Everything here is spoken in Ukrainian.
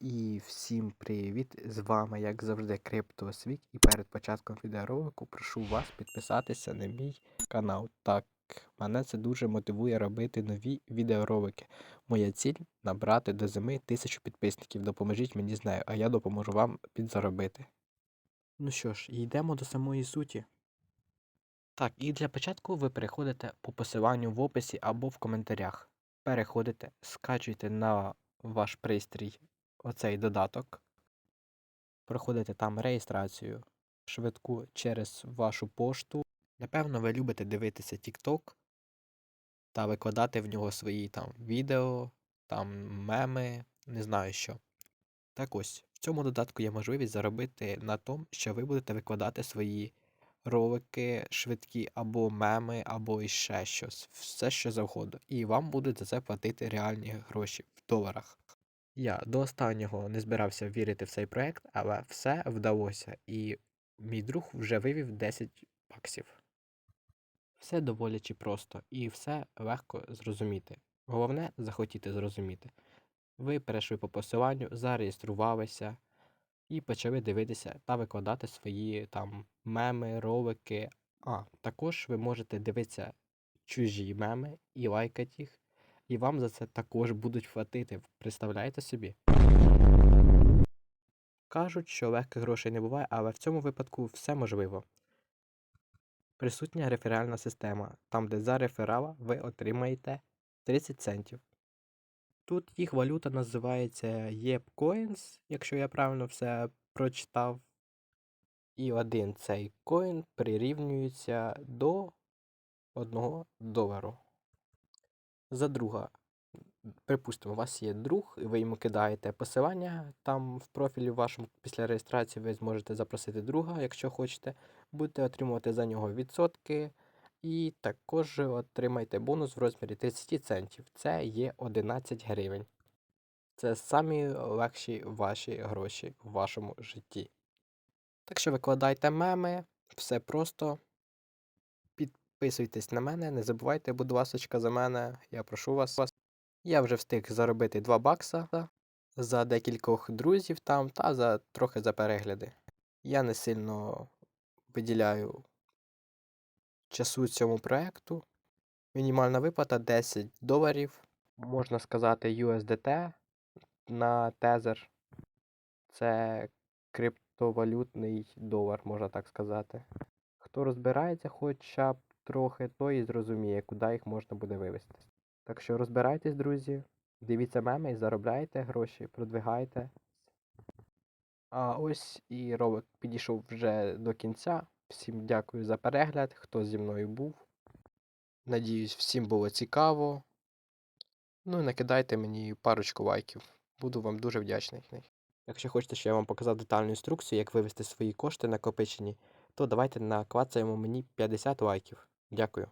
І всім привіт! З вами, як завжди, Криптосвік. І перед початком відеоролику прошу вас підписатися на мій канал. Так, мене це дуже мотивує робити нові відеоролики. Моя ціль набрати до зими тисячу підписників. Допоможіть мені з нею, а я допоможу вам підзаробити. Ну що ж, йдемо до самої суті. Так, і для початку ви переходите по посиланню в описі або в коментарях. Переходите, скачуйте на ваш пристрій оцей додаток, проходите там реєстрацію швидку через вашу пошту. Напевно, ви любите дивитися TikTok та викладати в нього свої там відео, там меми, не знаю що. Так ось, в цьому додатку є можливість заробити на тому, що ви будете викладати свої ролики швидкі, або меми, або іще щось, все що завгодно. І вам будуть за це платити реальні гроші в доларах. Я до останнього не збирався вірити в цей проект, але все вдалося, і мій друг вже вивів 10 баксів. Все доволячи просто і все легко зрозуміти. Головне захотіти зрозуміти. Ви перейшли по посиланню, зареєструвалися і почали дивитися та викладати свої там меми, ролики. А, також ви можете дивитися чужі меми і лайкати їх, і вам за це також будуть платити. Представляєте собі? Кажуть, що легких грошей не буває, але в цьому випадку все можливо. Присутня реферальна система, там, де за реферала ви отримаєте 30 центів. Тут їх валюта називається YepCoins, якщо я правильно все прочитав. І один цей коін прирівнюється до 1 долару. За друга. Припустимо, у вас є друг, і ви йому кидаєте посилання там в профілі вашому після реєстрації ви зможете запросити друга, якщо хочете, будете отримувати за нього відсотки. І також отримайте бонус в розмірі 30 центів. Це є 11 гривень. Це самі легші ваші гроші в вашому житті. Так що викладайте меми, все просто. Підписуйтесь на мене, не забувайте, будь ласочка, за мене, я прошу вас. Я вже встиг заробити 2 бакса за декількох друзів там та за трохи за перегляди. Я не сильно виділяю часу цьому проекту. Мінімальна виплата 10 доларів, можна сказати, USDT на тезер. Це криптовалютний долар, можна так сказати. Хто розбирається хоча б трохи, той і зрозуміє, куди їх можна буде вивести. Так що розбирайтесь, друзі, дивіться меми і заробляйте гроші, продвигайте. А ось і ролик підійшов вже до кінця. Всім дякую за перегляд, хто зі мною був. Надіюсь, всім було цікаво. Ну і накидайте мені парочку лайків. Буду вам дуже вдячний. Якщо хочете, щоб я вам показав детальну інструкцію, як вивести свої кошти накопичені, то давайте наклацаємо мені 50 лайків. Дякую.